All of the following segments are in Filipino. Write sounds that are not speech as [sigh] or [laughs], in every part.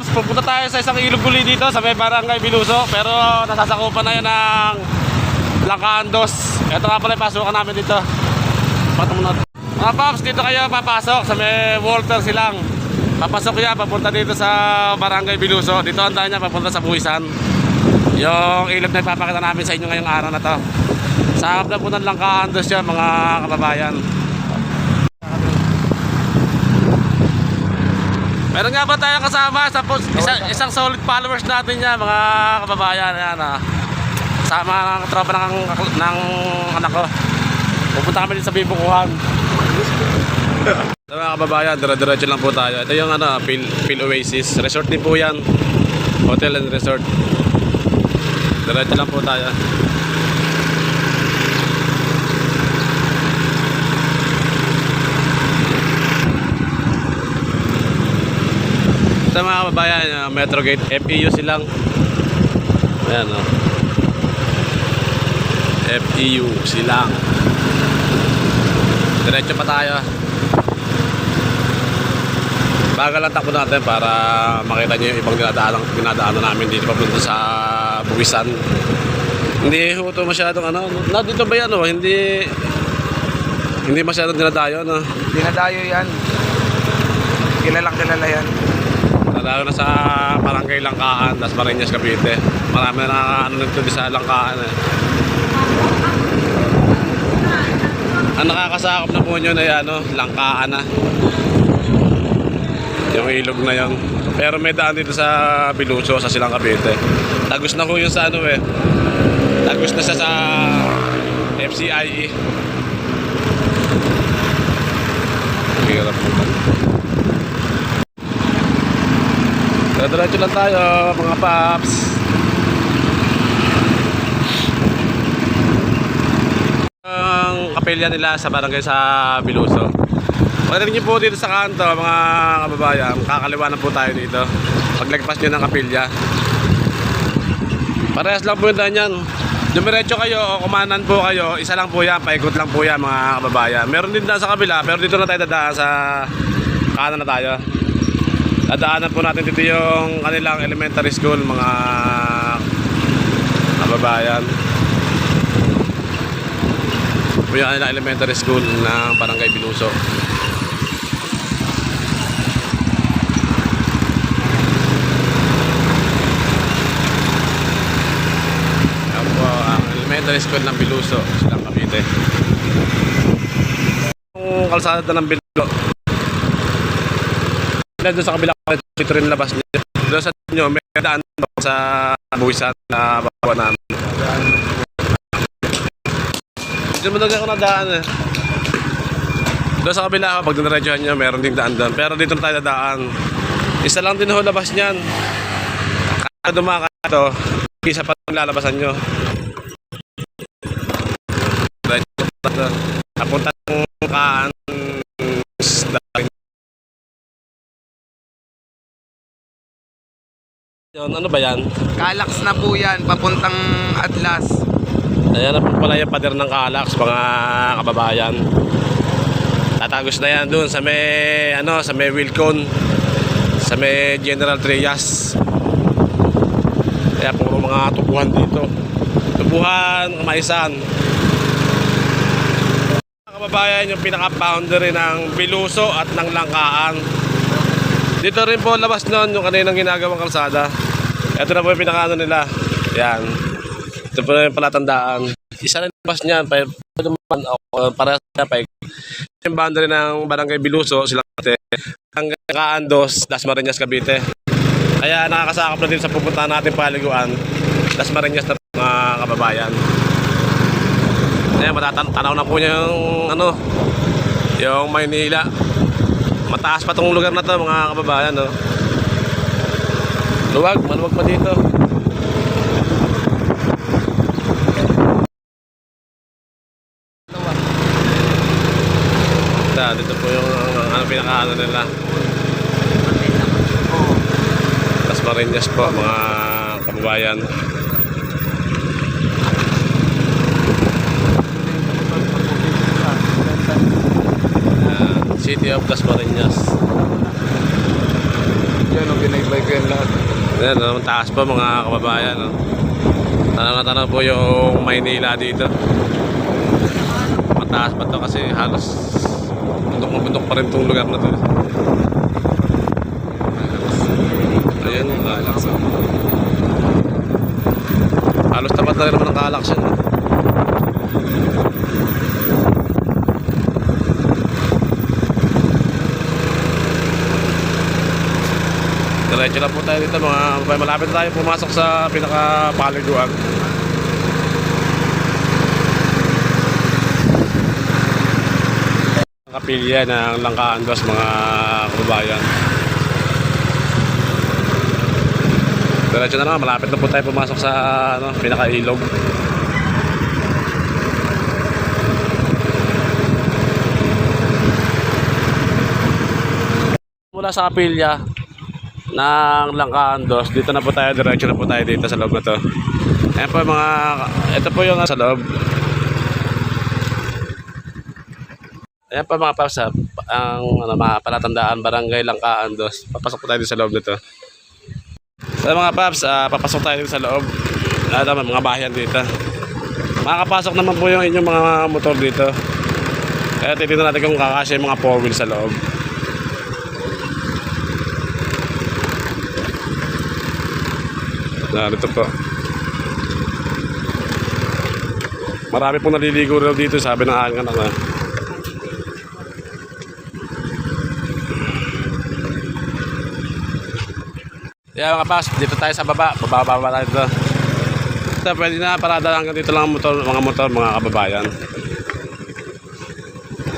Paps, pupunta tayo sa isang ilog guli dito sa may barangay Biluso. Pero nasasakupan na yan ng Langkaandos. Ito nga pala yung pasukan namin dito. Na. Mga Paps, dito kayo papasok sa may Walter silang. Papasok yan, papunta dito sa barangay Biluso. Dito ang niya, papunta sa Buwisan. Yung ilog na ipapakita namin sa inyo ngayong araw na to. Sa harap na po ng Langkaandos yan, mga kababayan. Meron nga ba tayo kasama sa pos- isa, isang solid followers natin niya mga kababayan yan ah. Kasama ang tropa ng, ng anak ko. Pupunta kami din sa Bibukuhan. so, mga kababayan, dire-diretso lang po tayo. Ito yung ano, Phil, Phil Oasis. Resort din po yan. Hotel and resort. Diretso lang po tayo. Sa mga kababayan, uh, Metro Gate, FEU silang. Ayan o. FEU silang. Diretso pa tayo. Bagal lang takbo natin para makita nyo yung ibang dinadaanan, dinadaanan namin dito papunta sa Buwisan. Hindi ho ito masyadong ano. Na dito ba yan o? Hindi hindi masyadong dinadayo no. Dinadayo yan. Kilalang kilala yan. Lalo na sa Barangay Langkaan, Las Marinas, Cavite. Marami na ano nito sa Langkaan eh. Ang nakakasakop na po nyo na ano, Langkaan na. Yung ilog na yon. Pero may daan dito sa Biluso, sa Silang Cavite. Tagos na po yun sa ano eh. Tagos na siya sa FCIE. Hirap po. Diretso lang tayo, mga paps. Ang kapilya nila sa barangay sa Biluso. Pagdating niyo po dito sa kanto, mga kababayan, kakaliwa na po tayo dito. Paglagpas niyo ng kapilya. Parehas lang po yung daan. Dumiretso kayo o kumanan po kayo, isa lang po yan, paikot lang po yan mga kababayan. Meron din daan sa kabila, pero dito na tayo dadaan sa kanan na tayo. Dadaanan po natin dito yung kanilang elementary school, mga kababayan. Po yung kanilang elementary school ng Barangay Biluso. Yan po ang elementary school ng Biluso, silang Cavite. Yung kalsada ng Biluso, doon sa kabila ito rin labas niyo. Doon sa inyo, may daan sa buwisan na bawa namin. Diyan na ako nadaan eh. Doon sa kabila, pag dinaradyohan nyo, meron ding daan doon. Pero dito na tayo dadaan. Isa lang din ho labas niyan. Kada dumaka ito, isa pa lalabasan nyo. Diretso pa Yun, ano ba yan? Kalax na po yan, papuntang Atlas. Ayan na po pala yung pader ng Calax, mga kababayan. Tatagos na yan doon sa may, ano, sa may Wilcon, sa may General Trias. Kaya puro mga tubuhan dito. Tubuhan, kamaisan. Mga kababayan, yung pinaka-boundary ng Biluso at ng Langkaan. Dito rin po labas nun yung kaninang ginagawang kalsada. Ito na po yung pinaka-ano nila. Yan. Ito po yung palatandaan. Isa na labas niyan. Pa, naman, uh, para sa pa. Yung boundary ng Barangay Biluso, sila Cavite, hanggang Kaandos, Las Marinas, Cavite. Kaya nakakasakop na din sa pupuntahan natin paliguan, Las Marinas na mga kababayan. Ayan, matatanaw na po niya yung, ano, yung Maynila. Mataas pa tong lugar na to mga kababayan, no. Luwag, maluwag pa dito. Ito, dito po yung ano pinakaano nila. Las Marinas po mga kababayan. Ayan, City of Las Marinas. Yan, oh, binaybay ko yan lahat. Ayan, no, ang taas po mga kababayan. No? Tanaw na tanaw po yung Maynila dito. Mataas pa to kasi halos bundok na bundok pa rin itong lugar na to. Ayan, oh. Halos tapat na rin naman ng Calax yan. no? Diretso na po tayo dito mga kababayan. Malapit tayo pumasok sa pinaka-paliguan. Kapilya ng Langkaan Dos mga kababayan. Diretso na naman, malapit na po tayo pumasok sa ano, pinaka-ilog. Mula sa Kapilya, ng Langkaan Dos. Dito na po tayo, diretso na po tayo dito sa loob na to. Ayan po mga, ito po yung sa loob. Ayan po mga paps, ang ano, mga palatandaan, barangay Langkaan Dos. Papasok po tayo sa loob nito. So mga paps, ah, papasok tayo sa loob. Ah, tama, mga bahayan dito. Makakapasok naman po yung inyong mga motor dito. Kaya titignan natin kung kakasya yung mga four wheels sa loob. Narito po. Marami pong naliligo raw dito, sabi ng aking anak na. Yeah, mga pas, dito tayo sa baba. Bababa tayo dito. Ito, pwede na parada hanggang dito lang ang motor, mga motor, mga kababayan.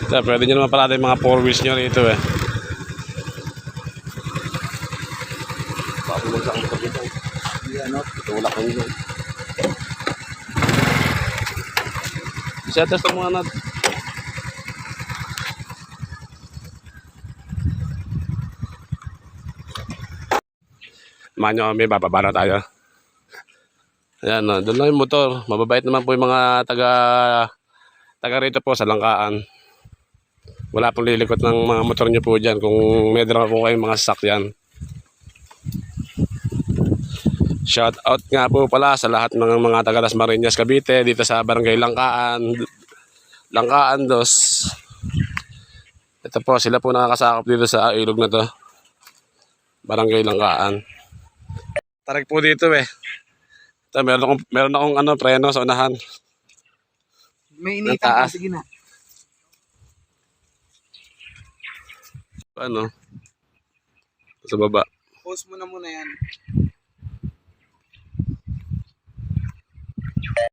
Ito, pwede nyo naman parada yung mga four wheels nyo rito eh. Papunod sa motor dito. Tulak lang yun. Siya test mo nga natin. Manyo kami, bababa na tayo. Ayan, no, doon lang yung motor. Mababait naman po yung mga taga taga rito po sa Langkaan. Wala pong lilikot ng mga motor nyo po dyan kung may dala po kayong mga sasakyan. Shout out nga po pala sa lahat ng mga taga Las Marinas Cavite dito sa Barangay Langkaan. Langkaan dos. Ito po sila po nakakasakop dito sa ilog na to. Barangay Langkaan. Tarik po dito eh. Ito, meron akong, meron akong ano, preno sa unahan. May initan pa, sige na. Ano? Sa baba. Pause mo na muna yan.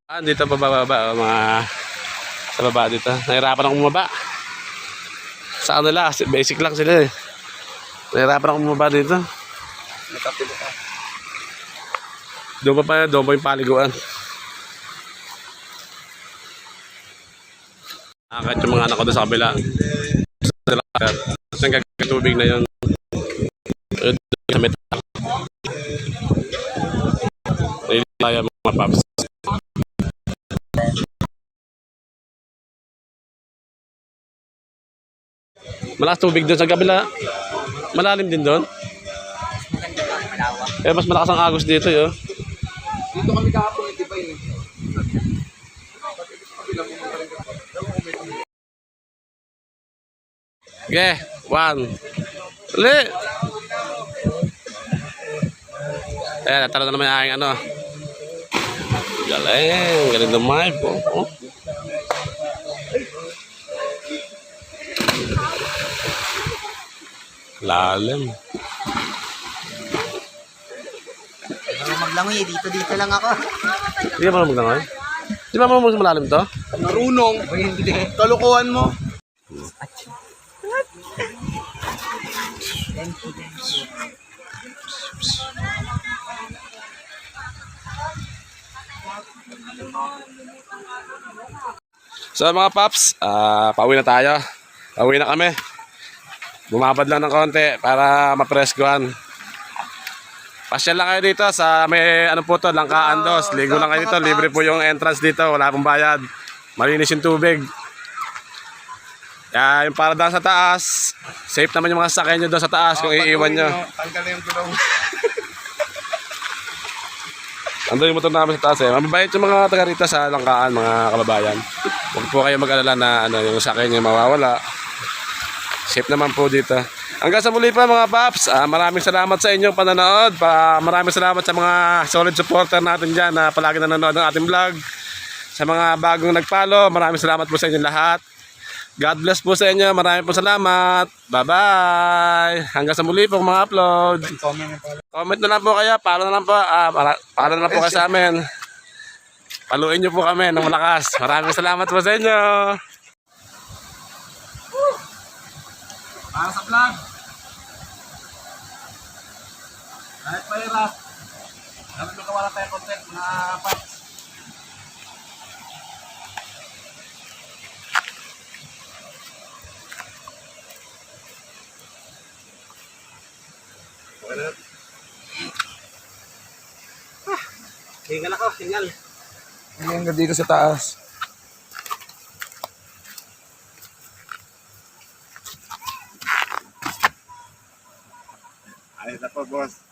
Ah, dito pa bababa, oh, mga sa baba dito. Nahirapan akong bumaba. Sa kanila, basic lang sila eh. Nahirapan akong bumaba dito. Nakapilo ka. Doon pa pa, doon pa yung paliguan. Nakakit yung mga anak ko doon sa kabila. Sila, Ang gagawin na yun. Sa metal. Tayo mga paps. Malakas tubig doon sa kabila. Malalim din doon. Eh, mas malakas ang agos dito, yun. Dito kami kahapon, eh, di ba yun? Okay, one. Uli. Ayan, natalo na naman yung aking ano. Galing, galing dumay po. Oh. Lalim. Ano maglangoy, dito dito lang ako. Hindi ka marunong maglangoy? Di ba marunong sa malalim to? Marunong. Hindi. Kalukuhan mo. So mga paps, ah pauwi na tayo. Pauwi na kami. Bumabad lang ng konti para mapreskuhan. Pasyal lang kayo dito sa may ano po to, Langkaan Dos. Ligo lang kayo dito, libre po yung entrance dito, wala pong bayad. Malinis yung tubig. Yan, yung para doon sa taas. Safe naman yung mga sasakyan nyo doon sa taas kung iiwan nyo. Tanggal na yung gulong. [laughs] Ando yung motor namin sa taas eh. Mababait yung mga taga rito sa Langkaan, mga kababayan. Huwag po kayo mag-alala na ano, yung sakyan nyo mawawala. Safe naman po dito. Hanggang sa muli pa mga paps, ah, maraming salamat sa inyong panonood. Pa, maraming salamat sa mga solid supporter natin dyan na palagi nanonood ng ating vlog. Sa mga bagong nagpalo, maraming salamat po sa inyong lahat. God bless po sa inyo. Maraming po salamat. Bye-bye. Hanggang sa muli po mga upload. Comment na lang po kayo. Palo na lang po. Ah, para, palo na lang po kayo sa amin. Paluin niyo po kami ng malakas. Maraming salamat po sa inyo. Para sa vlog. Kahit mahirap. Dapat magkawala tayo content na paps. Tingnan ako, tingnan. Hindi hanggang dito sa taas. Boss.